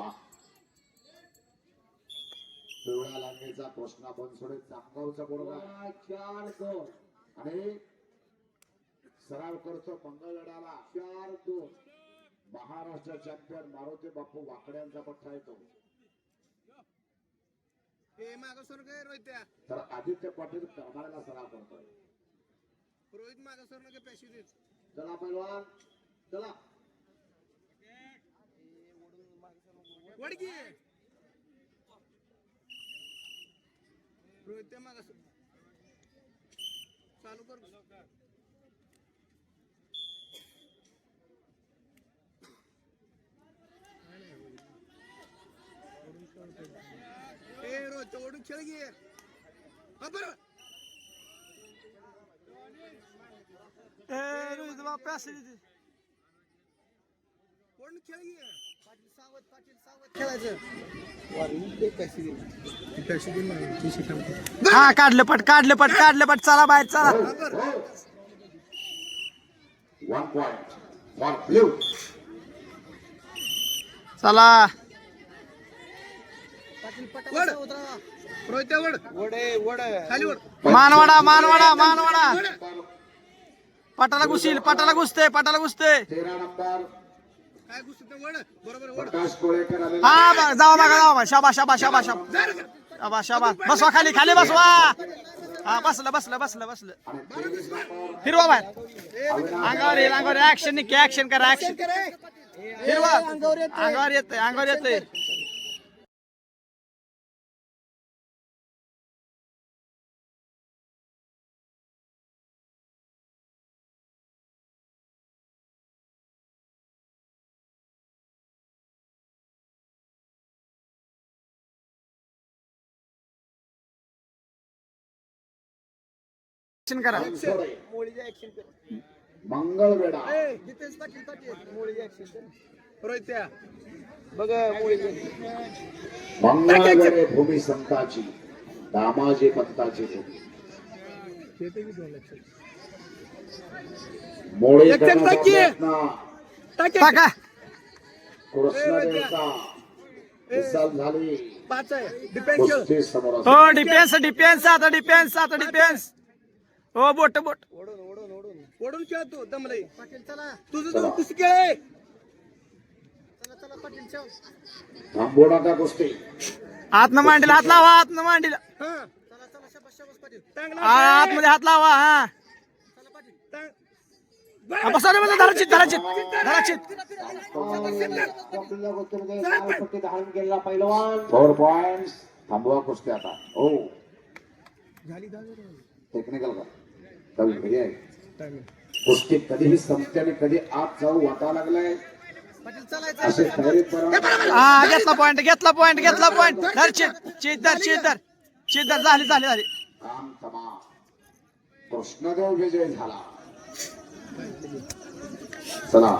वा पिवळ्या लांबीचा कृष्णा बनसोडे चांगावचा पोरगा चार दोन. आणि सराव करतो मंगळवेढाला चार दोन. महाराष्ट्र चॅम्पियन मारुती बापू वाकड्यांचा पठ्ठा येतो. हे तर आदित्य पाटील करमाळ्याला सराव करतोय. रोहित मागं सोर नका पैसे देत. चला पैलवान चला. वडकी. रोहित मागं. चालू कर. ए रोहित ओढून खेळ घे बरोबर कोण खेळ घे हा काढलं पट काढलं पट काढलं पट. चला बाहेर चला. चला. मानवाडा मानवाडा मानवाडा. पटाला घुसील पटाला घुसते पटाला घुसते हा जावा मागा जावा. शाबा शाबा शाबा शाबा शाबा शाबा बसवा खाली खाली बसवा. हा बसलं बसलं बसलं बसलं. फिरवा बाहेर. अंगावर येईल अंगावर ऍक्शन निघ ऍक्शन करा ऍक्शन फिरवा अंगावर येतंय अंगावर येतंय. ऍक्शन करा. मंगळवेढा. रोहित त्या मंगळवेढे भूमी संताची दामाजी पंताची भूमी. मोळे टाकी. टाका. कृष्णदेवता. विशाल झाली. पाच आहे. डिपेंड खेळ कुस्ती समोर हो डिफेन्स डिफेन्स आता डिफेन्स आता डिफेन्स हो बोट बोट। ओढून ओढून ओढून ओढून खेळ तू दमलई पाटील चला तुझं तू कुस्ती खेळ चला चला पाटील चल. बोडा का हात न हात लावा हात न चला चला पाटील. हात मध्ये हात लावा चला पाटील. टांग. फोर पॉइंट थांबवा कुस्ती आता. टेक्निकल का घरी आहे. कुस्ती कधीही संपते आणि कधी आत जाऊ वाटा लागलाय. असे हा घेतला पॉइंट घेतला पॉइंट घेतला पॉइंट धर धर चित धर. झाली झाली झाली. काम तमाम कृष्णदेव विजय झाला. चला.